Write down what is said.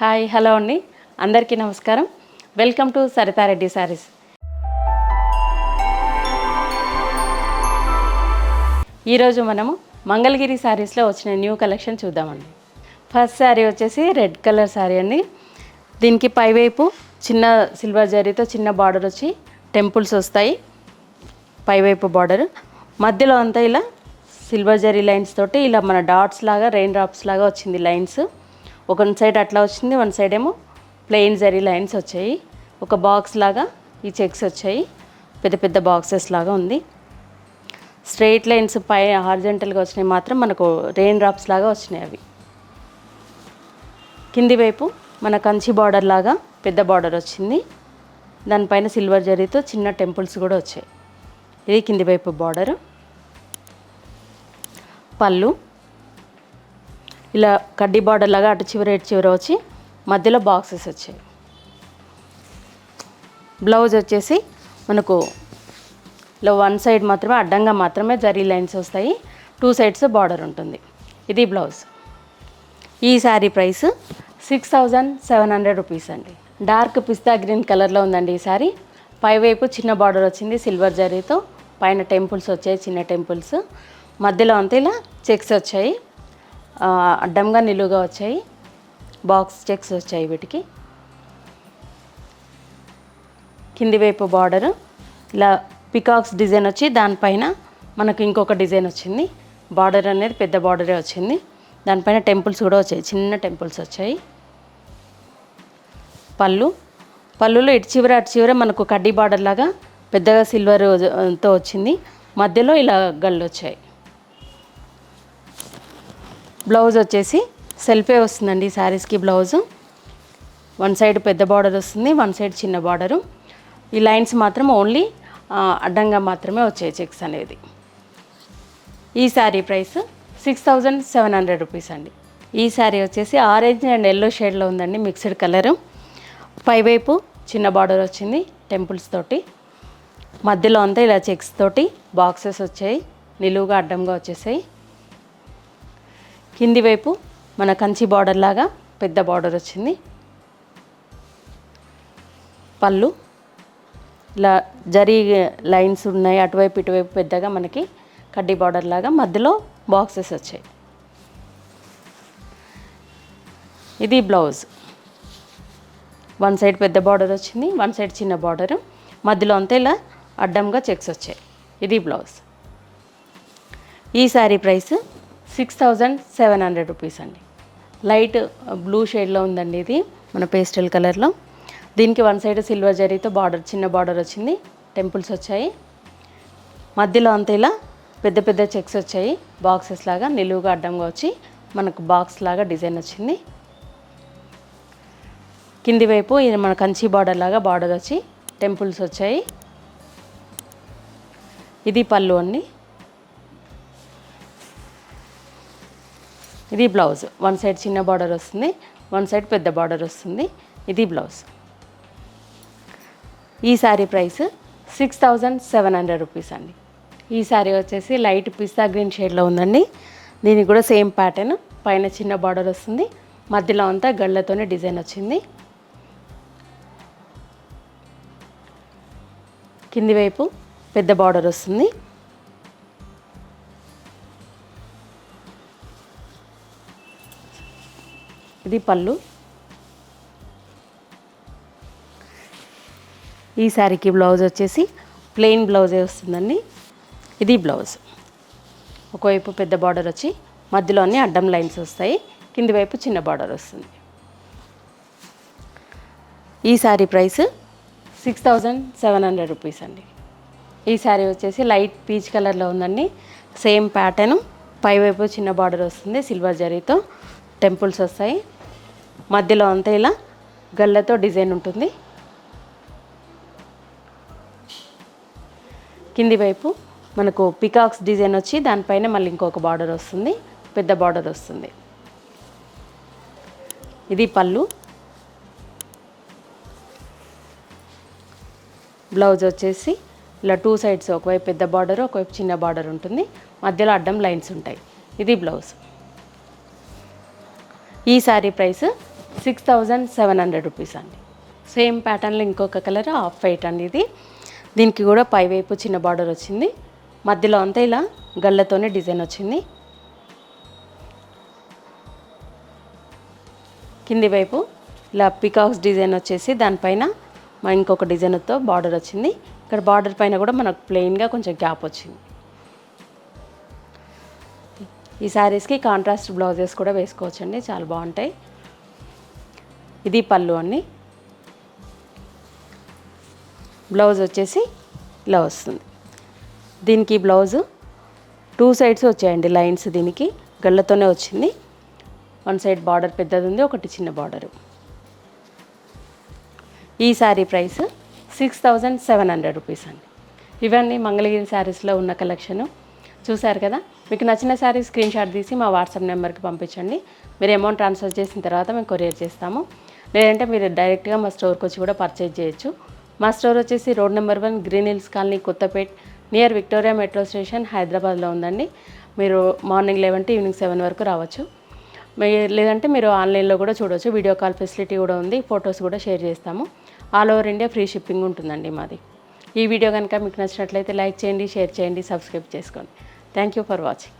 Hi hello అండి. అందరికీ నమస్కారం. వెల్కమ్ టు సరితారెడ్డి శారీస్ ఈరోజు మనము మంగళగిరి శారీస్లో వచ్చిన న్యూ కలెక్షన్ చూద్దామండి. ఫస్ట్ శారీ వచ్చేసి రెడ్ కలర్ శారీ అండి. దీనికి పైవైపు చిన్న సిల్వర్ జరీతో చిన్న బార్డర్ వచ్చి టెంపుల్స్ వస్తాయి. పైవైపు బార్డర్. మధ్యలో అంతా ఇలా సిల్వర్ జరీ లైన్స్ తోటి ఇలా మన డాట్స్ లాగా రెయిన్ డ్రాప్స్ లాగా వచ్చింది లైన్స్. ఒక సైడ్ అట్లా వచ్చింది వన్ సైడ్ ఏమో ప్లెయిన్ జరీ లైన్స్ వచ్చాయి. ఒక బాక్స్ లాగా ఈ చెక్స్ వచ్చాయి. పెద్ద పెద్ద బాక్సెస్ లాగా ఉంది. స్ట్రెయిట్ లైన్స్ పై హార్జెంటల్గా వచ్చినాయి మాత్రం మనకు రెయిన్ డ్రాప్స్ లాగా వచ్చినాయి అవి. కింది వైపు మన కంచి బార్డర్ లాగా పెద్ద బార్డర్ వచ్చింది. దానిపైన సిల్వర్ జరీతో చిన్న టెంపుల్స్ కూడా వచ్చాయి. ఇది కింది వైపు బార్డర్ పళ్ళు. ఇలా కడ్డీ బార్డర్ లాగా అటు చివర ఇటు చివర వచ్చి మధ్యలో బాక్సెస్ వచ్చాయి. బ్లౌజ్ వచ్చేసి మనకు ఇలా వన్ సైడ్ మాత్రమే అడ్డంగా మాత్రమే జరీ లైన్స్ వస్తాయి. టూ సైడ్స్ బార్డర్ ఉంటుంది. ఇది బ్లౌజ్. ఈ sari price six thousand seven hundred rupees అండి. డార్క్ పిస్తా గ్రీన్ కలర్లో ఉందండి ఈ శారీ. పైవైపు చిన్న బార్డర్ వచ్చింది సిల్వర్ జరీతో. పైన టెంపుల్స్ వచ్చాయి చిన్న టెంపుల్స్. మధ్యలో అంతా ఇలా చెక్స్ వచ్చాయి. అడ్డంగా నిలువుగా వచ్చాయి. బాక్స్ చెక్స్ వచ్చాయి వీటికి. కింది వైపు బార్డర్ ఇలా పికాక్స్ డిజైన్ వచ్చి దానిపైన మనకు ఇంకొక డిజైన్ వచ్చింది. బార్డర్ అనేది పెద్ద బార్డరే వచ్చింది. దానిపైన టెంపుల్స్ కూడా వచ్చాయి. చిన్న టెంపుల్స్ వచ్చాయి. పళ్ళు. పళ్ళులో ఇటు చివర అటు చివర మనకు కడ్డీ బార్డర్ లాగా పెద్దగా సిల్వర్తో వచ్చింది. మధ్యలో ఇలా గళ్ళు వచ్చాయి. బ్లౌజ్ వచ్చేసి సెల్ఫే వస్తుందండి ఈ శారీస్కి బ్లౌజు. వన్ సైడ్ పెద్ద బార్డర్ వస్తుంది వన్ సైడ్ చిన్న బార్డరు. ఈ లైన్స్ మాత్రం ఓన్లీ అడ్డంగా మాత్రమే వచ్చాయి చెక్స్ అనేది. ఈ sari price six thousand seven hundred rupees అండి. ఈ శారీ వచ్చేసి ఆరెంజ్ అండ్ ఎల్లో షేడ్లో ఉందండి మిక్స్డ్ కలర్. పైవైపు చిన్న బార్డర్ వచ్చింది టెంపుల్స్ తోటి. మధ్యలో అంతా ఇలా చెక్స్ తోటి బాక్సెస్ వచ్చాయి నిలువుగా అడ్డంగా వచ్చేసాయి. కింది వైపు మన కంచి బార్డర్ లాగా పెద్ద బార్డర్ వచ్చింది. పళ్ళు. ఇలా జరీ లైన్స్ ఉన్నాయి అటువైపు ఇటువైపు పెద్దగా మనకి కడ్డీ బార్డర్ లాగా మధ్యలో బాక్సెస్ వచ్చాయి. ఇది బ్లౌజ్ వన్ సైడ్ పెద్ద బార్డర్ వచ్చింది వన్ సైడ్ చిన్న బార్డర్ మధ్యలో అంతా ఇలా అడ్డంగా చెక్స్ వచ్చాయి. ఇది బ్లౌజ్ ఈ sari price six thousand seven hundred rupees అండి. లైట్ బ్లూ షేడ్లో ఉందండి ఇది మన పేస్టల్ కలర్లో దీనికి వన్ సైడ్ సిల్వర్ జరీతో బార్డర్ చిన్న బార్డర్ వచ్చింది టెంపుల్స్ వచ్చాయి. మధ్యలో అంతేలా ఇలా పెద్ద పెద్ద చెక్స్ వచ్చాయి బాక్సెస్ లాగా నిలువుగా అడ్డంగా వచ్చి మనకు బాక్స్ లాగా డిజైన్ వచ్చింది. కింది వైపు ఇది మన కంచి బార్డర్ లాగా బార్డర్ వచ్చి టెంపుల్స్ వచ్చాయి. ఇది పళ్ళు అండి. ఇది బ్లౌజ్. వన్ సైడ్ చిన్న బార్డర్ వస్తుంది వన్ సైడ్ పెద్ద బార్డర్ వస్తుంది. ఇది బ్లౌజ్. ఈ sari price six thousand seven hundred rupees అండి. ఈ శారీ వచ్చేసి లైట్ పిస్తా గ్రీన్ షేడ్లో ఉందండి. దీనికి కూడా సేమ్ ప్యాటర్న్ పైన చిన్న బార్డర్ వస్తుంది మధ్యలో అంతా గళ్ళతోనే డిజైన్ వచ్చింది. కింది వైపు పెద్ద బార్డర్ వస్తుంది. ఇది పళ్ళు. ఈ శారీకి బ్లౌజ్ వచ్చేసి ప్లెయిన్ బ్లౌజే వస్తుందండి. ఇది బ్లౌజ్. ఒకవైపు పెద్ద బార్డర్ వచ్చి మధ్యలో అన్ని అడ్డం లైన్స్ వస్తాయి. కింది వైపు చిన్న బార్డర్ వస్తుంది. ఈ sari price six thousand seven hundred rupees అండి. ఈ శారీ వచ్చేసి లైట్ పీచ్ కలర్లో ఉందండి. సేమ్ ప్యాటర్న్ పైవైపు చిన్న బార్డర్ వస్తుంది సిల్వర్ జరీతో టెంపుల్స్ వస్తాయి. మధ్యలో అంతా ఇలా గళ్ళతో డిజైన్ ఉంటుంది. కింది వైపు మనకు పికాక్స్ డిజైన్ వచ్చి దానిపైన మళ్ళీ ఇంకొక బార్డర్ వస్తుంది. పెద్ద బార్డర్ వస్తుంది. ఇది పళ్ళు. బ్లౌజ్ వచ్చేసి ఇలా టూ సైడ్స్ ఒకవైపు పెద్ద బార్డర్ ఒకవైపు చిన్న బార్డర్ ఉంటుంది. మధ్యలో అడ్డం లైన్స్ ఉంటాయి. ఇది బ్లౌజ్. ఈ sari price six thousand seven hundred rupees అండి. సేమ్ ప్యాటర్న్లో ఇంకొక కలర్ ఆఫ్ వైట్ అండి ఇది. దీనికి కూడా పైవైపు చిన్న బార్డర్ వచ్చింది. మధ్యలో అంతా ఇలా గళ్ళతోనే డిజైన్ వచ్చింది. కింది వైపు ఇలా పికాక్స్ డిజైన్ వచ్చేసి దానిపైన మా ఇంకొక డిజైన్తో బార్డర్ వచ్చింది. ఇక్కడ బార్డర్ పైన కూడా మనకు ప్లెయిన్గా కొంచెం గ్యాప్ వచ్చింది. ఈ శారీస్కి కాంట్రాస్ట్ బ్లౌజెస్ కూడా వేసుకోవచ్చండి. చాలా బాగుంటాయి. ఇది పళ్ళు అండి. బ్లౌజ్ వచ్చేసి ఇలా వస్తుంది. దీనికి బ్లౌజ్ టూ సైడ్స్ వచ్చాయండి లైన్స్ దీనికి. గళ్ళతోనే వచ్చింది. వన్ సైడ్ బార్డర్ పెద్దది ఉంది ఒకటి చిన్న బార్డరు. ఈ sari price six thousand seven hundred rupees అండి. ఇవన్నీ మంగళగిరి శారీస్లో ఉన్న కలెక్షను. చూశారు కదా? మీకు నచ్చిన శారీ స్క్రీన్ షాట్ తీసి మా వాట్సాప్ నెంబర్కి పంపించండి. మీరు అమౌంట్ ట్రాన్స్ఫర్ చేసిన తర్వాత మేము కొరియర్ చేస్తాము. లేదంటే మీరు డైరెక్ట్గా మా స్టోర్కి వచ్చి కూడా పర్చేజ్ చేయొచ్చు. మా స్టోర్ వచ్చేసి road number one Green Hills Colony Kothapet near Victoria metro station హైదరాబాద్లో ఉందండి. మీరు morning eleven to evening seven వరకు రావచ్చు. మీ- లేదంటే మీరు ఆన్లైన్లో కూడా చూడవచ్చు వీడియో కాల్ ఫెసిలిటీ కూడా ఉంది. ఫొటోస్ కూడా షేర్ చేస్తాము. All over India free shipping ఉంటుందండి మాది. ఈ వీడియో కనుక మీకు నచ్చినట్లయితే లైక్ చేయండి షేర్ చేయండి సబ్స్క్రైబ్ చేసుకోండి. Thank you for watching.